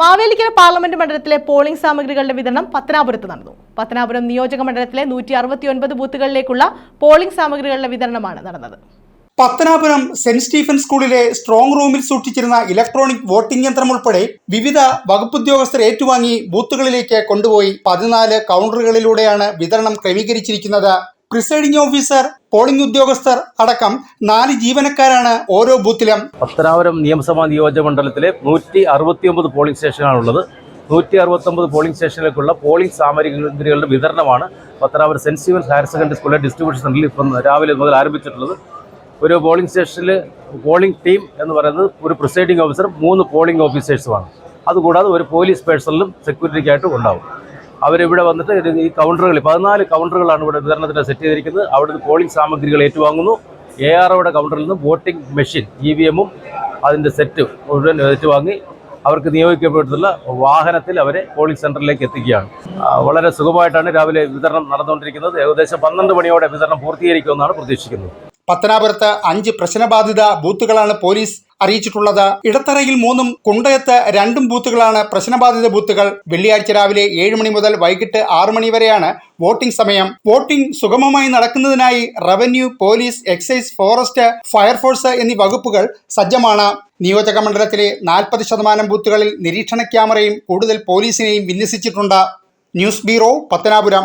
Mavelikkara parliament മണ്ഡലത്തിലെ polling സാമഗ്രികളുടെ വിതരണം പത്തനാപുരത്ത് നടന്നു. പത്തനാപുരം നിയോജക മണ്ഡലത്തിലെ നൂറ്റി അറുപത്തിയൊൻപത് ബൂത്തുകളിലേക്കുള്ള പോളിംഗ് സാമഗ്രികളുടെ വിതരണമാണ് നടന്നത്. പത്തനാപുരം സെന്റ് സ്റ്റീഫൻ സ്കൂളിലെ സ്ട്രോങ് റൂമിൽ സൂക്ഷിച്ചിരുന്ന ഇലക്ട്രോണിക് വോട്ടിംഗ് യന്ത്രം ഉൾപ്പെടെ വിവിധ വകുപ്പുദ്യോഗസ്ഥർ ഏറ്റുവാങ്ങി ബൂത്തുകളിലേക്ക് കൊണ്ടുപോയി പതിനാല് കൗണ്ടറുകളിലൂടെയാണ് വിതരണം ക്രമീകരിച്ചിരിക്കുന്നത്. പ്രിസൈഡിംഗ് ഓഫീസർ പോളിംഗ് ഉദ്യോഗസ്ഥർ അടക്കം നാല് ജീവനക്കാരാണ് ഓരോ ബൂത്തിലും. പത്തനാപുരം നിയമസഭാ നിയോജക മണ്ഡലത്തിലെ നൂറ്റി അറുപത്തിയൊമ്പത് പോളിംഗ് സ്റ്റേഷനാണുള്ളത് നൂറ്റി അറുപത്തൊമ്പത് പോളിംഗ് സ്റ്റേഷനിലേക്കുള്ള പോളിംഗ് സാമഗ്രികളുടെ വിതരണമാണ് Pathanapuram saint Stevens higher secondary സ്കൂളിലെ ഡിസ്ട്രിബ്യൂഷൻ സെന്ററിൽ ഇപ്പം രാവിലെ മുതൽ ആരംഭിച്ചിട്ടുള്ളത്. ഒരു പോളിംഗ് സ്റ്റേഷനിൽ പോളിംഗ് ടീം എന്ന് പറയുന്നത് ഒരു പ്രിസൈഡിംഗ് ഓഫീസറും മൂന്ന് പോളിംഗ് ഓഫീസേഴ്സുമാണ് അതുകൂടാതെ ഒരു പോലീസ് പേഴ്സണലും സെക്യൂരിറ്റിക്കായിട്ടും ഉണ്ടാവും. അവരിവിടെ വന്നിട്ട് ഈ കൗണ്ടറുകളിൽ പതിനാല് കൗണ്ടറുകളാണ് ഇവിടെ വിതരണത്തിന് സെറ്റ് ചെയ്തിരിക്കുന്നത്. അവിടുന്ന് പോളിംഗ് സാമഗ്രികൾ ഏറ്റുവാങ്ങുന്നു. എ ആർ ഒയുടെ കൗണ്ടറിൽ നിന്ന് വോട്ടിംഗ് മെഷീൻ ഇ വി എമ്മും അതിന്റെ സെറ്റ് മുഴുവൻ ഏറ്റുവാങ്ങി. അവർക്ക് നിയോഗിക്കപ്പെട്ടുള്ള വാഹനത്തിൽ അവരെ പോളിംഗ് സെന്ററിലേക്ക് എത്തിക്കുകയാണ്. വളരെ സുഖമായിട്ടാണ് രാവിലെ വിതരണം നടന്നുകൊണ്ടിരിക്കുന്നത്. ഏകദേശം പന്ത്രണ്ട് മണിയോടെ വിതരണം പൂർത്തീകരിക്കുമെന്നാണ് പ്രതീക്ഷിക്കുന്നത്. പത്തനാപുരത്ത് അഞ്ച് പ്രശ്നബാധിത ബൂത്തുകളാണ് പോലീസ് അറിയിച്ചിട്ടുള്ളത്. ഇടത്തറയിൽ മൂന്നും കുണ്ടയത്ത് രണ്ടും ബൂത്തുകളാണ് പ്രശ്നബാധിത ബൂത്തുകൾ. വെള്ളിയാഴ്ച രാവിലെ ഏഴ് മണി മുതൽ വൈകിട്ട് ആറ് മണി വരെയാണ് വോട്ടിംഗ് സമയം. വോട്ടിംഗ് സുഗമമായി നടക്കുന്നതിനായി revenue police excise forest fire force എന്നീ വകുപ്പുകൾ സജ്ജമാണ്. നിയോജക മണ്ഡലത്തിലെ നാൽപ്പത് ശതമാനം ബൂത്തുകളിൽ നിരീക്ഷണ ക്യാമറയും കൂടുതൽ പോലീസിനെയും വിന്യസിച്ചിട്ടുണ്ട്. News bureau Pathanapuram.